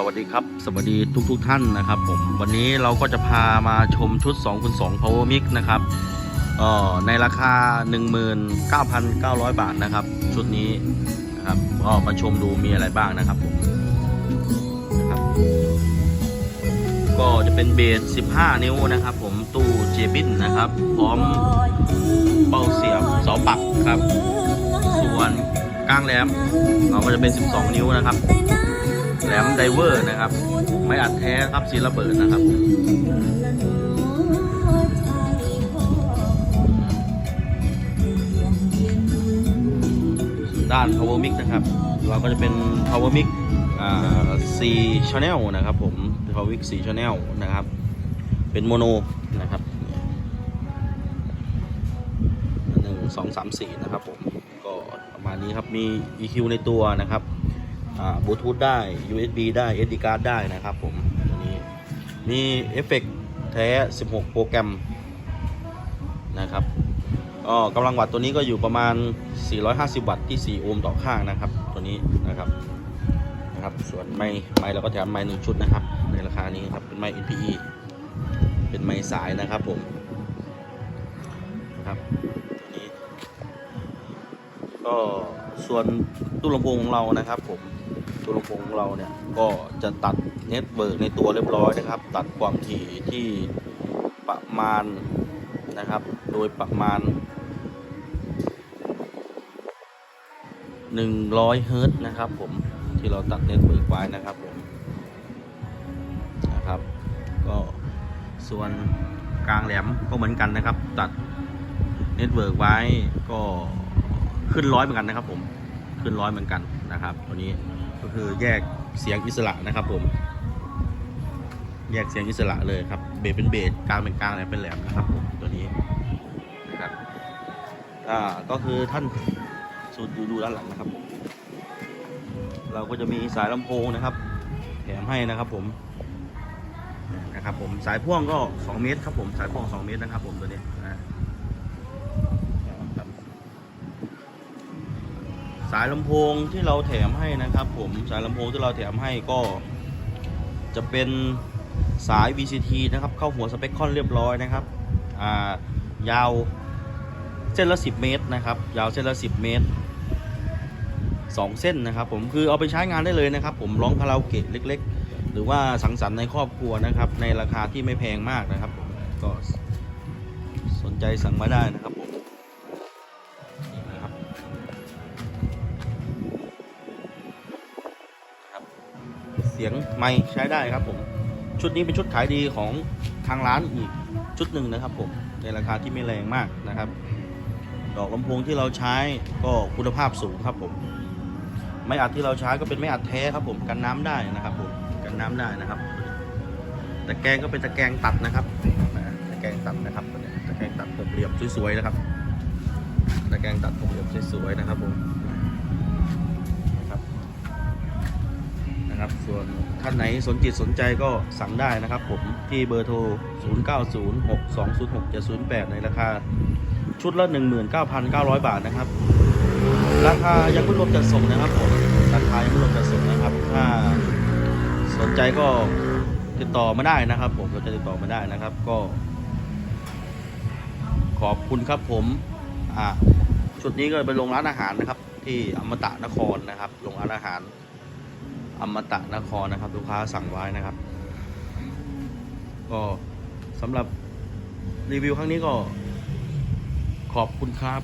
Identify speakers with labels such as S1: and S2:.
S1: สวัสดีครับ สวัสดีทุกทท่านนะครับผมวันนี้เราก็จะพามาชมชุด2คูณ2 Power Mix นะครับเอ่อในราคา 19,900 บาทนะครับ ชุดนี้นะครับก็มาชมดูมีอะไรบ้างนะครับผมนะครับก็จะเป็นเบส 15 นิ้วนะครับ ผมตู้เจบินนะครับ พร้อมเป้าเสียบเสาปักครับ ส่วนก้างแหลมเราก็จะเป็น 12 นิ้วนะครับ แหลมไดเวอร์นะครับ ไม่อัดแท้ครับซีระเบิดนะครับด้าน power mix นะครับ เราก็จะเป็น power mix อ่า C channel นะครับผม power mix C channel นะครับ เป็นโมโนนะครับหนึ่งสองสามสี่นะครับผม ก็ประมาณนี้ครับ มี EQ ในตัวนะครับ บลูทูธได้ USB ได้ SD card ได้นะครับผมตัวนี้มีเอฟเฟกต์แท้ 16 โปรแกรมนะครับก็กำลังวัตต์ตัวนี้ก็อยู่ประมาณ 450 วัตต์ที่ 4 โอห์มต่อข้างนะครับ ตัวนี้นะครับนะครับ ส่วนไม้ไม้เราก็แถมไม้หนึ่งชุดนะครับ ในราคานี้ครับ เป็นไม้ NPE เป็นไม้สายนะครับผมนะครับตัวนี้ก็ ส่วนตู้ลำโพงของเรานะครับผมตู้ลำโพงของเราเนี่ยก็จะตัดเน็ตเบิร์กในตัวเรียบร้อยนะครับ ตัดความถี่ที่ประมาณนะครับ โดยประมาณ100เฮิร์ตนะครับผมที่เราตัดเน็ตเบิร์กไว้นะครับผมนะครับก็ส่วนกลางแหลมก็เหมือนกันนะครับ ตัดเน็ตเบิร์กไว้ก็ ขึ้นร้อยเหมือนกันนะครับ ผมขึ้นร้อยเหมือนกันนะครับตัวนี้ก็คือแยกเสียงอิสระนะครับ ผม แยกเสียงอิสระเลยครับเบสเป็นเบสกลางเป็นกลางแหลมเป็นแหลมนะครับ ผมตัวนี้นะครับอ่าก็คือท่านสูดดูดูด้านหลังนะครับผมเราก็จะมีสายลำโพงนะครับ แถมให้นะครับผมนะครับผมสายพ่วงก็ 2 เมตรครับผมสายพ่วง 2 เมตรนะครับผมตัวนี้นะ สายลำโพงที่เราแถมให้นะครับ ผมสายลำโพงที่เราแถมให้ก็จะเป็นสาย VCT นะครับ เข้าหัวสเปคคอนเรียบร้อยนะครับายาวเส้นละ 10 เมตรนะครับ ยาวเส้นละ 10 เมตร 2 เส้นนะครับ ผมคือเอาไปใช้งานได้เลยนะครับ ผมร้องคาราโอเกะเล็ก ๆ หรือว่าสังสรรค์ในครอบครัวนะครับ ในราคาที่ไม่แพงมากนะครับผมก็สนใจสั่งมาได้นะครับผม สียงไมค์ใช้ได้ครับผม ชุดนี้เป็นชุดขายดีของทางร้านอีกชุดหนึ่งนะครับผม ในราคาที่ไม่แรงมากนะครับ ดอกลำโพงที่เราใช้ก็คุณภาพสูงครับผม ไม้อัดที่เราใช้ก็เป็นไม้อัดแท้ครับผม กันน้ำได้นะครับผม กันน้ำได้นะครับ ตะแกรงก็เป็นตะแกรงตัดนะครับ ตะแกรงตัดนะครับตัวเนี้ยตะแกรงตัดผมเหลี่ยมสวยๆนะครับ ตะแกรงตัดผมเหลี่ยมสวยๆนะครับผม นะครับ ส่วนท่านไหนสนจิตสนใจก็สั่งได้นะครับ ผมที่เบอร์โทร 0906206708 ในราคาชุดละ 19,900 บาทนะครับ ราคายังไม่รวมจัดส่งนะครับผมราคายังไม่รวมจัดส่งนะครับ ถ้าสนใจก็ติดต่อมาได้นะครับ ผมสนใจติดต่อมาได้นะครับก็ ขอบคุณครับผมอ่าชุดนี้ก็ไปลงร้านอาหารนะครับ ที่อมตะนครนะครับลงร้านอาหาร อมตะนครนะครับ ลูกค้าสั่งไว้นะครับ ก็สำหรับรีวิวครั้งนี้ก็ขอบคุณครับ